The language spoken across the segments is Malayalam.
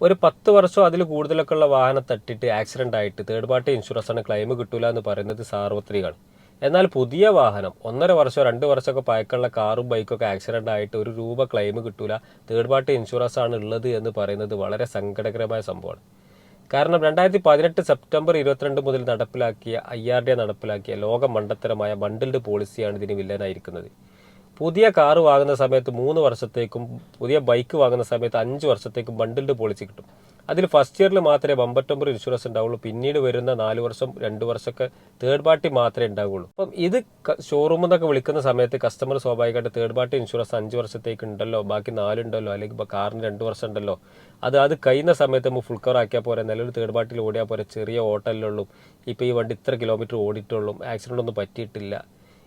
ഒരു പത്ത് വർഷം അതിൽ കൂടുതലൊക്കെ ഉള്ള വാഹനം തട്ടിട്ട് ആക്സിഡന്റ് ആയിട്ട് തേർഡ് പാർട്ടി ഇൻഷുറൻസ് ആണ് ക്ലെയിം കിട്ടൂല എന്ന് പറയുന്നത് സാർവത്രികമാണ്. എന്നാൽ പുതിയ വാഹനം ഒന്നര വർഷം രണ്ട് വർഷമൊക്കെ പഴക്കമുള്ള കാറും ബൈക്കൊക്കെ ആക്സിഡന്റ് ആയിട്ട് ഒരു രൂപ ക്ലെയിം കിട്ടൂല തേർഡ് പാർട്ടി ഇൻഷുറൻസ് ആണ് ഉള്ളത് എന്ന് പറയുന്നത് വളരെ സങ്കടകരമായ സംഭവമാണ്. കാരണം രണ്ടായിരത്തി പതിനെട്ട് സെപ്റ്റംബർ ഇരുപത്തിരണ്ട് മുതൽ നടപ്പിലാക്കിയ ഐ ആർ ഡി നടപ്പിലാക്കിയ ലോക മണ്ടത്തരമായ ബണ്ടിൽഡ് പോളിസിയാണ് ഇതിന് വില്ലനായിരിക്കുന്നത് പുതിയ കാറ് വാങ്ങുന്ന സമയത്ത് മൂന്ന് വർഷത്തേക്കും പുതിയ ബൈക്ക് വാങ്ങുന്ന സമയത്ത് അഞ്ച് വർഷത്തേക്കും ബണ്ടിൽഡ് പോളിസി കിട്ടും. അതിൽ ഫസ്റ്റ് ഇയറിൽ മാത്രമേ ബമ്പർ ടമ്പർ ഇൻഷുറൻസ് ഉണ്ടാവുള്ളൂ. പിന്നീട് വരുന്ന നാല് വർഷം രണ്ട് വർഷമൊക്കെ തേർഡ് പാർട്ടി മാത്രമേ ഉണ്ടാവുള്ളൂ. അപ്പം ഇത് ഷോറൂമിൽ നിന്നൊക്കെ വിളിക്കുന്ന സമയത്ത് കസ്റ്റമർ സ്വാഭാവികമായിട്ട് തേർഡ് പാർട്ടി ഇൻഷുറൻസ് അഞ്ച് വർഷത്തേക്ക് ഉണ്ടല്ലോ ബാക്കി നാലുണ്ടല്ലോ അല്ലെങ്കിൽ ഇപ്പോൾ കാറിന് രണ്ട് വർഷം ഉണ്ടല്ലോ. അത് അത് കഴിയുന്ന സമയത്ത് നമ്മൾ ഫുൾ കവർ ആക്കിയാൽ പോരെ നിലവിൽ തേർഡ് പാർട്ടിയിൽ ഓടിയാൽ പോരെ ചെറിയ ഓട്ടല്ലുള്ളൂ ഇപ്പോൾ ഈ വണ്ടി ഇത്ര കിലോമീറ്റർ ഓടിയിട്ടുള്ളൂ ആക്സിഡന്റ് ഒന്നും പറ്റിയിട്ടില്ല.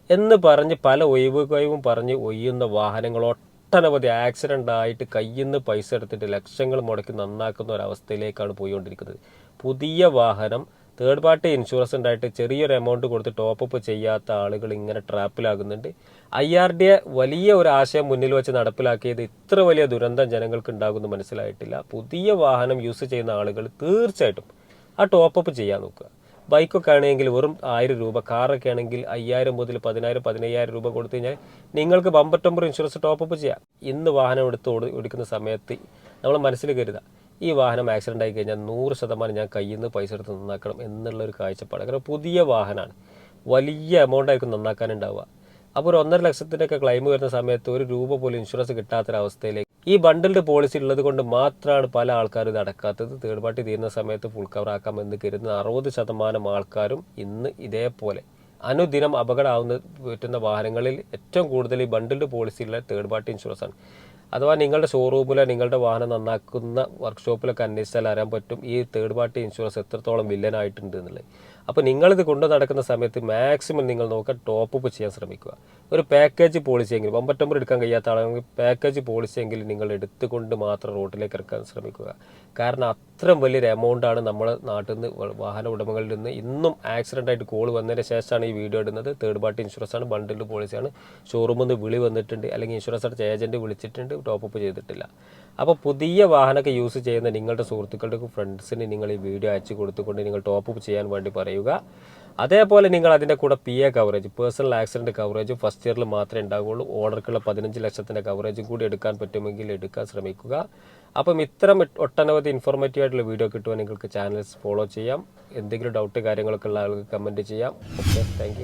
എന്ന് പറഞ്ഞ് പല ഒഴിവ് കഴിവും പറഞ്ഞ് ഒയ്യുന്ന വാഹനങ്ങൾ ഒട്ടനവധി ആക്സിഡന്റ് ആയിട്ട് കയ്യിൽ നിന്ന് പൈസ എടുത്തിട്ട് ലക്ഷങ്ങൾ മുടക്കി നന്നാക്കുന്ന ഒരവസ്ഥയിലേക്കാണ് പോയിക്കൊണ്ടിരിക്കുന്നത്. പുതിയ വാഹനം തേർഡ് പാർട്ടി ഇൻഷുറൻസ് ഉണ്ടായിട്ട് ചെറിയൊരു എമൗണ്ട് കൊടുത്ത് ടോപ്പ് ചെയ്യാത്ത ആളുകൾ ഇങ്ങനെ ട്രാപ്പിലാകുന്നുണ്ട് ഐ ആർ ഡി എ വലിയ ഒരു ആശയം മുന്നിൽ വെച്ച് നടപ്പിലാക്കിയത് ഇത്ര വലിയ ദുരന്തം ജനങ്ങൾക്ക് ഉണ്ടാകുമെന്ന് മനസ്സിലായിട്ടില്ല. പുതിയ വാഹനം യൂസ് ചെയ്യുന്ന ആളുകൾ തീർച്ചയായിട്ടും ആ ടോപ്പ് ചെയ്യാൻ നോക്കുക. ബൈക്കൊക്കെ ആണെങ്കിൽ വെറും ആയിരം രൂപ കാറൊക്കെ ആണെങ്കിൽ അയ്യായിരം മുതൽ പതിനായിരം പതിനയ്യായിരം രൂപ കൊടുത്തു കഴിഞ്ഞാൽ നിങ്ങൾക്ക് bumper to bumper insurance top up ചെയ്യാം. ഇന്ന് വാഹനം എടുത്ത് ഓടി ഓടിക്കുന്ന സമയത്ത് നമ്മൾ മനസ്സിൽ കരുതുക ഈ വാഹനം ആക്സിഡന്റ് ആയി കഴിഞ്ഞാൽ നൂറ് ശതമാനം ഞാൻ കയ്യിൽ നിന്ന് പൈസ എടുത്ത് നന്നാക്കണം എന്നുള്ള ഒരു കാഴ്ചപ്പാട്. കാരണം പുതിയ വാഹനമാണ് വലിയ എമൗണ്ട് ആയിരിക്കും നന്നാക്കാനുണ്ടാവുക. അപ്പോൾ ഒരു ഒന്നര ലക്ഷത്തിന്റെയൊക്കെ ക്ലെയിം വരുന്ന സമയത്ത് ഒരു രൂപ പോലും ഇൻഷുറൻസ് കിട്ടാത്തൊരവസ്ഥയിലേക്ക് ഈ ബണ്ടിൽഡ് പോളിസി ഉള്ളത് കൊണ്ട് മാത്രമാണ് പല ആൾക്കാരും ഇത് അടക്കാത്തത്. തേർഡ് പാർട്ടി തീരുന്ന സമയത്ത് ഫുൾ കവർ ആക്കാമെന്ന് കരുതുന്ന അറുപത് ശതമാനം ആൾക്കാരും ഇന്ന് ഇതേപോലെ അനുദിനം അപകടമാവുന്ന പറ്റുന്ന വാഹനങ്ങളിൽ ഏറ്റവും കൂടുതൽ ഈ ബണ്ടിൽഡ് പോളിസിയുള്ള തേർഡ് പാർട്ടി ഇൻഷുറൻസ് ആണ്. അഥവാ നിങ്ങളുടെ ഷോറൂമിലോ നിങ്ങളുടെ വാഹനം നന്നാക്കുന്ന വർക്ക്ഷോപ്പിലൊക്കെ അന്വേഷിച്ചാൽ അറിയാൻ പറ്റും ഈ തേർഡ് പാർട്ടി ഇൻഷുറൻസ് എത്രത്തോളം വില്ലനായിട്ടുണ്ട് എന്നുള്ളത്. അപ്പോൾ നിങ്ങളിത് കൊണ്ടു നടക്കുന്ന സമയത്ത് മാക്സിമം നിങ്ങൾ നോക്കാൻ ടോപ്പ് അപ്പ് ചെയ്യാൻ ശ്രമിക്കുക. ഒരു പാക്കേജ് പോളിസി എങ്കിലും ഒമ്പറ്റമ്പർ എടുക്കാൻ കഴിയാത്ത ആളാണെങ്കിൽ പാക്കേജ് പോളിസി എങ്കിലും നിങ്ങൾ എടുത്തുകൊണ്ട് മാത്രം റോഡിലേക്ക് ഇറക്കാൻ ശ്രമിക്കുക. കാരണം അത്രയും വലിയൊരു എമൗണ്ടാണ് നമ്മുടെ നാട്ടിൽ നിന്ന് വാഹന ഉടമകളിൽ നിന്ന് ഇന്നും ആക്സിഡന്റ് ആയിട്ട് കോൾ വന്നതിന് ശേഷമാണ് ഈ വീഡിയോ ഇടുന്നത്. തേർഡ് പാർട്ടി ഇൻഷുറൻസ് ആണ് ബണ്ടിൽഡ് പോളിസിയാണ് ഷോറൂമിൽ നിന്ന് വിളി വന്നിട്ടുണ്ട്. അല്ലെങ്കിൽ ഇൻഷുറൻസ് അടച്ച ഏജന്റ് വിളിച്ചിട്ടുണ്ട് ടോപ്പ് അപ്പ് ചെയ്തിട്ടില്ല. അപ്പോൾ പുതിയ വാഹനമൊക്കെ യൂസ് ചെയ്യുന്ന നിങ്ങളുടെ സുഹൃത്തുക്കൾക്കും ഫ്രണ്ട്സിന് നിങ്ങൾ ഈ വീഡിയോ അയച്ചു കൊടുത്തുകൊണ്ട് നിങ്ങൾ ടോപ്പ് അപ്പ് ചെയ്യാൻ വേണ്ടി പറയുക അതേപോലെ നിങ്ങൾ അതിന്റെ കൂടെ P A coverage personal accident coverage first ഇയറിൽ മാത്രമേ ഉണ്ടാവുകയുള്ളൂ. ഓണർക്കുള്ള പതിനഞ്ച് ലക്ഷത്തിന്റെ കവറേജും കൂടി എടുക്കാൻ പറ്റുമെങ്കിൽ എടുക്കാൻ ശ്രമിക്കുക. അപ്പം ഇത്തരം ഒട്ടനവധി ഇൻഫോർമേറ്റീവ് ആയിട്ടുള്ള വീഡിയോ കിട്ടുവാൻ നിങ്ങൾക്ക് ചാനൽസ് ഫോളോ ചെയ്യാം. എന്തെങ്കിലും ഡൗട്ട് കാര്യങ്ങളൊക്കെ ഉള്ള ആൾക്ക് കമന്റ് ചെയ്യാം. Okay thank